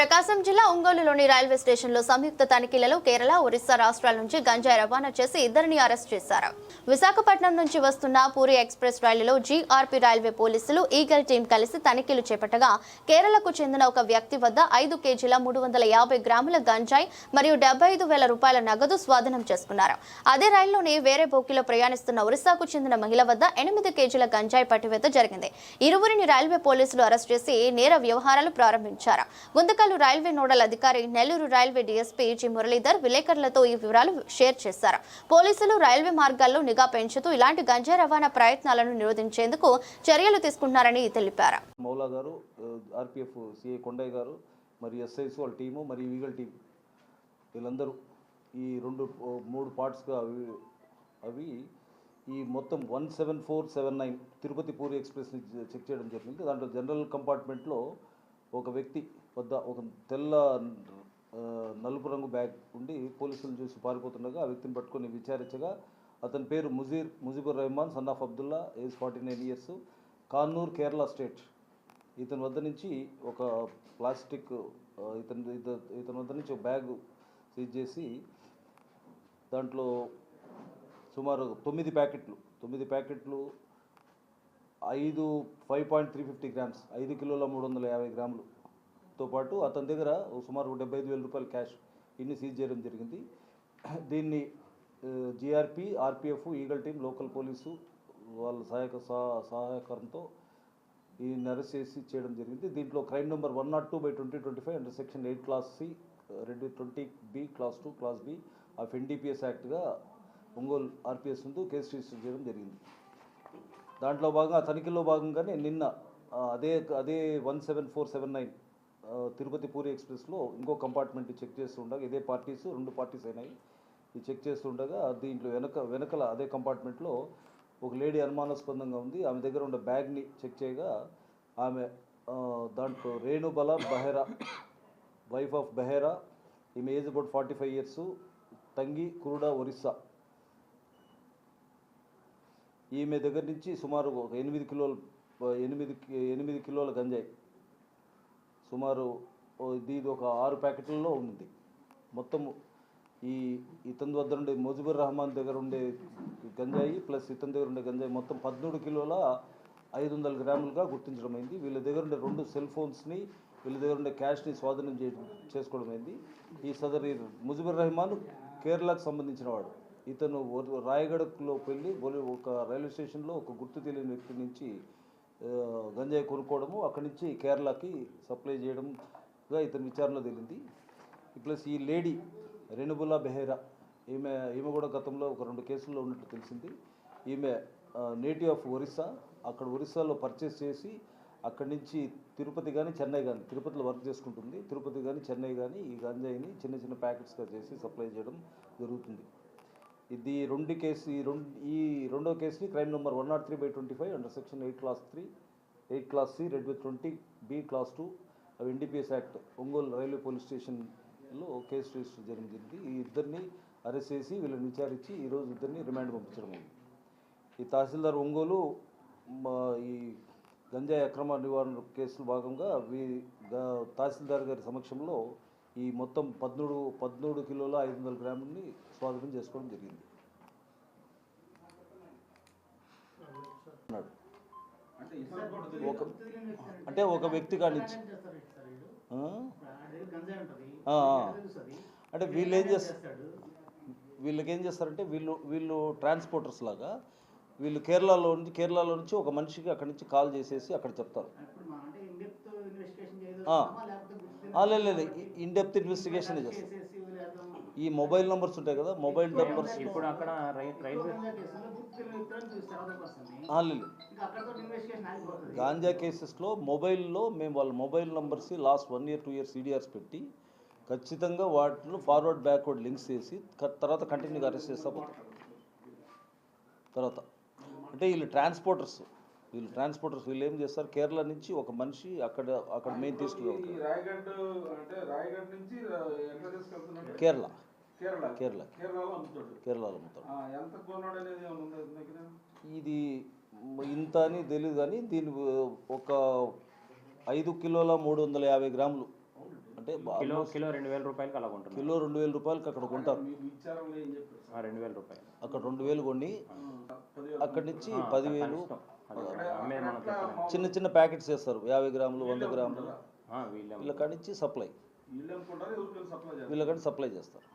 ప్రకాశం జిల్లా ఒంగోలులోని రైల్వే స్టేషన్లో సంయుక్త తనిఖీలలో కేరళ ఒరిస్సా రాష్ట్రాల నుంచి గంజాయి రవాణా చేసి ఇద్దరిని అరెస్ట్ చేశారు. విశాఖపట్నం నుంచి వస్తున్న పూరి ఎక్స్ప్రెస్ రైలులో జీఆర్పీ రైల్వే పోలీసులు ఈగల్ టీం కలిసి తనిఖీలు చేపట్టగా కేరళకు చెందిన ఒక వ్యక్తి వద్ద ఐదు కేజీల మూడు వందల యాభై గ్రాముల గంజాయి మరియు డెబ్బై ఐదు వేల రూపాయల నగదు స్వాధీనం చేసుకున్నారు. అదే రైల్లోని వేరే బోకిలో ప్రయాణిస్తున్న ఒరిస్సాకు చెందిన మహిళ వద్ద ఎనిమిది కేజీల గంజాయి పట్టివేత జరిగింది. ఇరువురిని రైల్వే పోలీసులు అరెస్ట్ చేసి నేర వ్యవహారాలు ప్రారంభించారు. గుంతకల్లు రైల్వే నోడల్ అధికారి Nellore railway DSP G Muralidhar విలేకరులతో ఈ వివరాలు షేర్ చేశారు. పోలీసులు రైల్వే మార్గాల్లో నిఘా పెంచుతూ ఇలాంటి గంజా రవాణా ప్రయత్నాలను నిరోధించేందుకు చర్యలు తీసుకుంటున్నారని తెలిపారు. మౌలా గారు ఆర్పిఎఫ్ సిఐ కొండయ్య గారు మరియు ఎస్ఐస్ వాళ్ళ టీము మరియు ఈగల్ టీం వీళ్ళందరూ ఈ రెండు మూడు పార్ట్స్గా అవి అవి ఈ మొత్తం one seven four seven nine Tirupati Puri ఎక్స్ప్రెస్ని check చేయడం జరిగింది. దాంట్లో జనరల్ కంపార్ట్మెంట్లో ఒక వ్యక్తి వద్ద ఒక తెల్ల నలుపు రంగు బ్యాగ్ ఉండి పోలీసులు చూసి పారిపోతుండగా ఆ వ్యక్తిని పట్టుకొని విచారించగా అతని పేరు Mujeer Mujibur Rehman son of Abdullah age forty nine years Kannur Kerala state. ఇతని వద్ద నుంచి ఒక ప్లాస్టిక్ ఇతని ఇత- ఇతని వద్ద నుంచి ఒక బ్యాగ్ సీజ్ చేసి దాంట్లో సుమారు తొమ్మిది ప్యాకెట్లు తొమ్మిది ప్యాకెట్లు ఐదు five point three fifty grams ఐదు కిలోల మూడు వందల యాభై గ్రాములు తో పాటు అతని దగ్గర సుమారు డెబ్బై ఐదు వేల రూపాయల క్యాష్ ఇన్ని సీజ్ చేయడం జరిగింది. దీన్ని GRP RPF Eagle team local police వాళ్ళ సహాయక సహ- ఈ అరెస్ట్ చేసి చేయడం జరిగింది. దీంట్లో crime number one not two by twenty twenty five under section eight class C రెండు twenty B class two class B of NDPS యాక్ట్గా Ongole RPS ముందు కేసు రిజిస్టర్ చేయడం జరిగింది. దాంట్లో భాగంగా తనిఖీలో భాగంగానే నిన్న అదే అదే one seven four seven nine Tirupati Puri ఎక్స్ప్రెస్లో ఇంకో కంపార్ట్మెంట్ చెక్ చేస్తుండగా ఇదే పార్టీస్ రెండు పార్టీస్ అయినాయి. ఇది చెక్ చేస్తుండగా దీంట్లో వెనక వెనకల అదే కంపార్ట్మెంట్లో ఒక లేడీ అనుమానాస్పదంగా ఉంది. ఆమె దగ్గర ఉన్న బ్యాగ్ని చెక్ చేయగా ఆమె దాంట్లో రేణుబల బహెరా వైఫ్ ఆఫ్ బహెరా ఈమె age about forty five years Tangi Kuruda Orissa. ఈమె దగ్గర నుంచి సుమారు ఒక ఎనిమిది కిలోల ఎనిమిది కి- ఎనిమిది కిలోల గంజాయి. సుమారు ఇది ఇది ఒక ఆరు ప్యాకెట్లలో ఉంది మొత్తం ఈ ఇతని వద్ద ఉండే ముజిబుర్ రహమాన్ దగ్గర ఉండే గంజాయి ప్లస్ ఇతని దగ్గర ఉండే గంజాయి మొత్తం పద్మూడు కిలోల ఐదు వందల గ్రాములుగా గుర్తించడం అయింది. వీళ్ళ దగ్గర ఉండే రెండు సెల్ ఫోన్స్ని వీళ్ళ దగ్గర ఉండే క్యాష్ని స్వాధీనం చే చేసుకోవడం అయింది. ఈ సదరి ముజిబుర్ రహమాన్ కేరళకు సంబంధించిన వాడు. ఇతను రాయగడలో వెళ్ళి ఒక రైల్వే స్టేషన్లో ఒక గుర్తు తెలియని వ్యక్తి నుంచి గంజాయి కొనుక్కోవడము అక్కడి నుంచి కేరళకి సప్లై చేయడంగా ఇతని విచారణలో తేలింది. ప్లస్ ఈ లేడీ రెనుబులా బెహేరా ఈమె ఈమె కూడా గతంలో ఒక రెండు కేసుల్లో ఉన్నట్టు తెలిసింది. ఈమె నేటివ్ ఆఫ్ ఒరిస్సా అక్కడ ఒరిస్సాలో పర్చేస్ చేసి అక్కడి నుంచి తిరుపతి కానీ చెన్నై కానీ తిరుపతిలో వర్క్ చేసుకుంటుంది. తిరుపతి కానీ చెన్నై కానీ ఈ గంజాయిని చిన్న చిన్న ప్యాకెట్స్గా చేసి సప్లై చేయడం జరుగుతుంది. ఇది రెండు కేసు ఈ రెండు ఈ రెండో కేసుని crime number one not three by twenty five under section eight class three eight class C red with twenty B class two అవి NDPS act Ongole railway police స్టేషన్లో కేసు రిజిస్టర్ జరిగింది. ఈ ఇద్దరిని అరెస్ట్ చేసి వీళ్ళని విచారించి ఈరోజు ఇద్దరిని రిమాండ్ పంపించడం ఈ తహసీల్దార్ ఒంగోలు ఈ గంజాయి అక్రమ నివారణ కేసులో భాగంగా వీ తహసీల్దార్ గారి సమక్షంలో ఈ మొత్తం పద్మూడు పద్మూడు కిలోల ఐదు వందల గ్రాములని స్వాధీనం చేసుకోవడం జరిగింది. ఒక అంటే ఒక వ్యక్తి కాడి నుంచి. ఆ? ఆ, ఆ. అంటే వీళ్ళు ఏం చేస్తారు వీళ్ళకి ఏం చేస్తారంటే వీళ్ళు వీళ్ళు ట్రాన్స్పోర్టర్స్ లాగా వీళ్ళు కేరళలో నుంచి కేరళలో నుంచి ఒక మనిషికి అక్కడి నుంచి కాల్ చేసేసి అక్కడ చెప్తారు. లేదు లేదు. ఇన్ డెప్త్ ఇన్వెస్టిగేషన్ చేస్తారు ఈ మొబైల్ నెంబర్స్ ఉంటాయి కదా మొబైల్ నెంబర్స్ ఇప్పుడు అక్కడ లేదు గాంజా కేసెస్లో మొబైల్లో మేము వాళ్ళ mobile numbers last one year two years CDRs పెట్టి ఖచ్చితంగా వాటిలో ఫార్వర్డ్ బ్యాక్వర్డ్ లింక్స్ చేసి తర్వాత కంటిన్యూగా అరెస్ట్ చేస్తా పోతాం. తర్వాత. అంటే వీళ్ళు ట్రాన్స్పోర్టర్స్ వీళ్ళు ట్రాన్స్పోర్టర్స్ వీళ్ళు ఏం చేస్తారు? కేరళ నుంచి ఒక మనిషి అక్కడ అక్కడ మెయిన్ తీసుకుని కేరళ. కేరళ. కేరళలో అమ్ముతాడు. ఇది ఇంత అని తెలియదు కానీ దీని ఒక ఐదు కిలోల మూడు వందల యాభై గ్రాములు. అంటే కిలో కిలో రెండు వేల రూపాయలకి అలా కిలో రెండు వేల అక్కడ కొంటారు. రెండు వేల రూపాయలు. అక్కడ రెండు వేలు కొన్ని అక్కడి నుంచి పదివేలు చిన్న చిన్న ప్యాకెట్స్ వేస్తారు యాభై గ్రాములు వంద గ్రాములు. వీళ్ళ నుంచి సప్లై. వీళ్ళ సప్లై చేస్తారు.